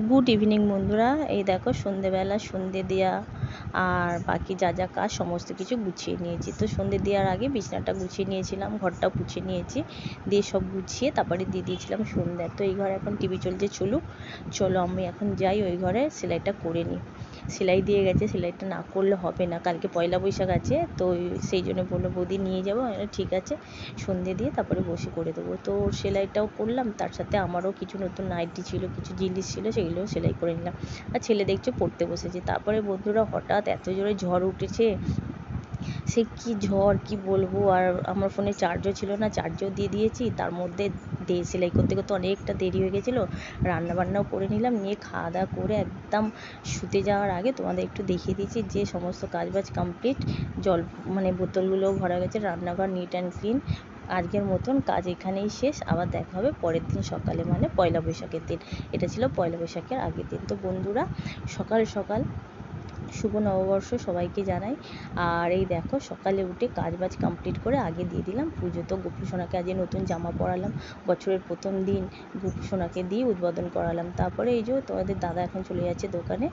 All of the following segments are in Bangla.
গুড ইভিনিং বন্ধুরা। এই দেখো সন্ধেবেলা, সন্ধে দেওয়া আর বাকি যা যা কাজ সমস্ত কিছু গুছিয়ে নিয়েছি। তো সন্ধে দেওয়ার আগে বিছানাটা গুছিয়ে নিয়েছিলাম, ঘরটা গুছিয়ে নিয়েছি। দিয়ে সব গুছিয়ে তারপরে দিয়ে দিয়েছিলাম সন্ধ্যা। তো এই ঘরে এখন টিভি চলছে, চলুক। চলো আমি এখন যাই ওই ঘরে, সেলাইটা করে নিই। সেলাই দিয়ে গেছে, সেলাইটা না করলে হবে না। কালকে পয়লা বৈশাখ আছে, তো সেই জন্য বলল, বৌদি নিয়ে যাব। ঠিক আছে। সন্ধে দিয়ে তারপরে বসে করে দেবো। তো সেলাইটাও করলাম, তার সাথে আমারও কিছু নতুন নাইটি ছিল, কিছু জিনিস ছিল, সেগুলোও সেলাই করে নিলাম। আর ছেলে দেখছ পড়তে বসেছে। তারপরে বন্ধুরা হঠাৎ এত জোরে ঝড় উঠেছে সে কি ঝড়, কি বলব? আর আমার ফোনে চার্জও ছিল না চার্জও দিয়ে দিয়েছি। তার মধ্যে দিয়ে সেলাই করতে করতে অনেকটা দেরি হয়ে গেছিল। রান্নাবান্নাও করে নিলাম, নিয়ে খাওয়া দাওয়া করে একদম শুতে যাওয়ার আগে তোমাদের একটু দেখিয়ে দিয়েছি যে সমস্ত কাজবাজ কমপ্লিট জল মানে বোতলগুলোও ভরা গেছে, রান্নাঘর নিট অ্যান্ড ক্লিন আজকের মতন কাজ এখানেই শেষ। আবার দেখা হবে পরের দিন সকালে মানে পয়লা বৈশাখের দিন। এটা ছিল পয়লা বৈশাখের আগের দিন। তো বন্ধুরা, সকাল সকাল শুভ নববর্ষ সবাইকে জানাই। আর এই দেখো, সকালে উঠে কাজ বাজ কমপ্লিট করে আগে দিয়ে দিলাম পুজো। তো গোপু সোনাকে আজকে নতুন জামা পরালাম। বছরের প্রথম দিন গোপু সোনাকে দিয়ে উদ্বোধন করালাম। তারপরে এই যে তোমাদের দাদা এখন চলে যাচ্ছে দোকানে,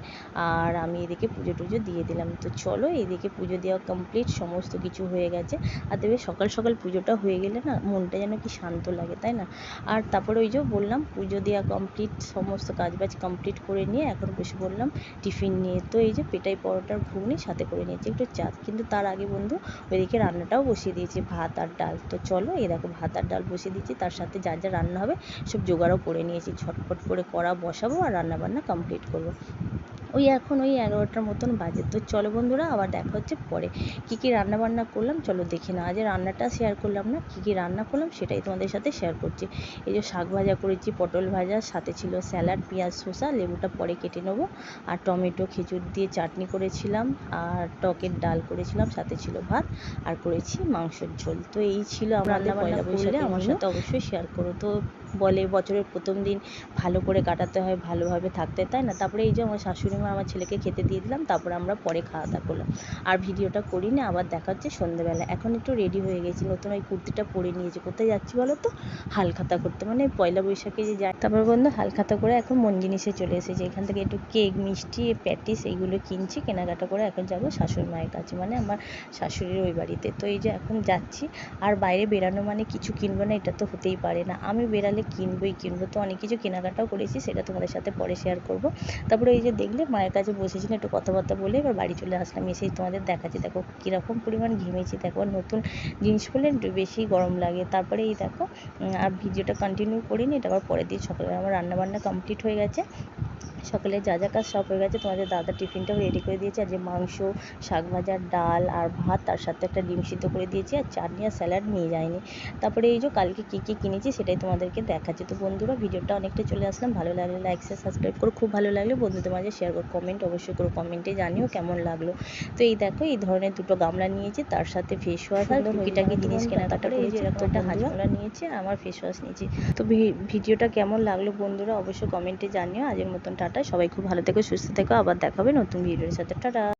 আর আমি এদিকে পুজো টুজো দিয়ে দিলাম। তো চলো এদিকে পুজো দেওয়া কমপ্লিট সমস্ত কিছু হয়ে গেছে। আর দেবে সকাল সকাল পুজোটা হয়ে গেলে না মনটা যেন কি শান্ত লাগে, তাই না? আর তারপরে ওই যে বললাম, পুজো দেওয়া কমপ্লিট সমস্ত কাজ বাজ কমপ্লিট করে নিয়ে এখন বসে বললাম টিফিন নিয়ে। তো এই যে পেটাই পরোটার ঘুগনি, সাথে করে নিয়েছি একটু চাপ কিন্তু তার আগে বন্ধু, ওইদিকে রান্নাটাও বসিয়ে দিয়েছি, ভাত আর ডাল। তো চলো, এই দেখো ভাত আর ডাল বসিয়ে দিয়েছি, তার সাথে যা যা রান্না হবে সব জোগাড়ও করে নিয়েছি। ঝটপট করে কড়া বসাবো আর রান্নাবান্না কমপ্লিট করব। ওই এখন ওই এগারোটার মতন বাজে। তো চলো বন্ধুরা আবার দেখা হচ্ছে পরে। কী কী রান্না বান্না করলাম চলো দেখে না আজ রান্নাটা শেয়ার করলাম না কী কী রান্না করলাম সেটাই তোমাদের সাথে শেয়ার করছি। এই যে শাক ভাজা করেছি পটল ভাজা সাথে ছিল স্যালাড পেঁয়াজ শসা লেবুটা পরে কেটে নেব। আর টমেটো খেজুর দিয়ে চাটনি করেছিলাম আর টকের ডাল করেছিলাম সাথে ছিল ভাত আর করেছি মাংসের ঝোল। তো এই ছিল আমার রান্না বান্না করলে আমার সাথে অবশ্যই শেয়ার করো। তো বলে বছরের প্রথম দিন ভালো করে কাটাতে হয় ভালোভাবে থাকতে তাই না? তারপরে এই যে আমার শাশুড়ি মা আমার ছেলেকে খেতে দিয়ে দিলাম, তারপরে আমরা পরে খাওয়া দাওয়া করলাম। আর ভিডিওটা করি না আবার দেখা হচ্ছে সন্ধ্যেবেলা। এখন একটু রেডি হয়ে গেছি, নতুন ওই কুর্তিটা পরে নিয়েছি কোথায় যাচ্ছি বলো তো? হালখাতা করতে মানে পয়লা বৈশাখে যে যায়। তারপর বন্ধু, হালখাতা করে এখন মন জিনিসে চলে এসেছি। এখান থেকে একটু কেক, মিষ্টি, প্যাটিস এইগুলো কিনছি, কেনাকাটা করে এখন যাব শাশুড়ি মায়ের কাছে মানে আমার শাশুড়ির ওই বাড়িতে। তো এই যে এখন যাচ্ছি, আর বাইরে বেরানো মানে কিছু কিনবো না, এটা তো হতেই পারে না। আমি বেরালে কিনবোই, কিনবো তো অনেক কিছু কেনাকাটাও করেছি, সেটা তোমাদের সাথে পরে শেয়ার করব। তারপরে এই যে দেখলে মায়ের কাছে বসেছিলাম, একটু কথাবার্তা বলে এবার বাড়ি চলে আসলাম। এসেই তোমাদের দেখাচ্ছি, দেখো কীরকম পরিমাণ ঘেমেছি, দেখো নতুন জিনিস পরলে একটু বেশি গরম লাগে। তারপরে এই দেখো আর ভিডিওটা কন্টিনিউ করিনি, এটা আবার পরের দিন সকালে আমার রান্নাবান্না কমপ্লিট হয়ে গেছে। সকালে যা যা কাজ সব হয়ে গেছে তোমাদের দাদা টিফিনটাও রেডি করে দিয়েছে। আর যে মাংস শাক ভাজা ডাল আর ভাত তার সাথে একটা ডিম সিদ্ধ করে দিয়েছি আর চাটনি আর স্যালাড নিয়ে যায়নি তারপরে এই যে কালকে কী কী কিনেছি সেটাই তোমাদেরকে দেখাচ্ছি। তো বন্ধুরা ভিডিওটা অনেকটা চলে আসলাম। ভালো লাগলে লাইক শেয়ার সাবস্ক্রাইব করো। খুব ভালো লাগলে বন্ধুদের মাঝে শেয়ার করো। কমেন্ট অবশ্যই করো। কমেন্টে জানিও কেমন লাগল। তো এই দেখো এই ধরনের দুটো গামলা নিয়েছি। তার সাথে ফেস ওয়াশ আর টুকিটাকি জিনিস কেনাকাটা করে যে এরকম একটা হাজমোলা নিয়েছি আর আমার ফেস ওয়াশ নিয়েছি। তো ভিডিওটা কেমন লাগল বন্ধুরা? অবশ্যই কমেন্টে জানিও। আজের মতন টাটা সবাই খুব ভালো থেকো সুস্থ থেকো আবার দেখাবে নতুন ভিডিওর সাথে। টাটা।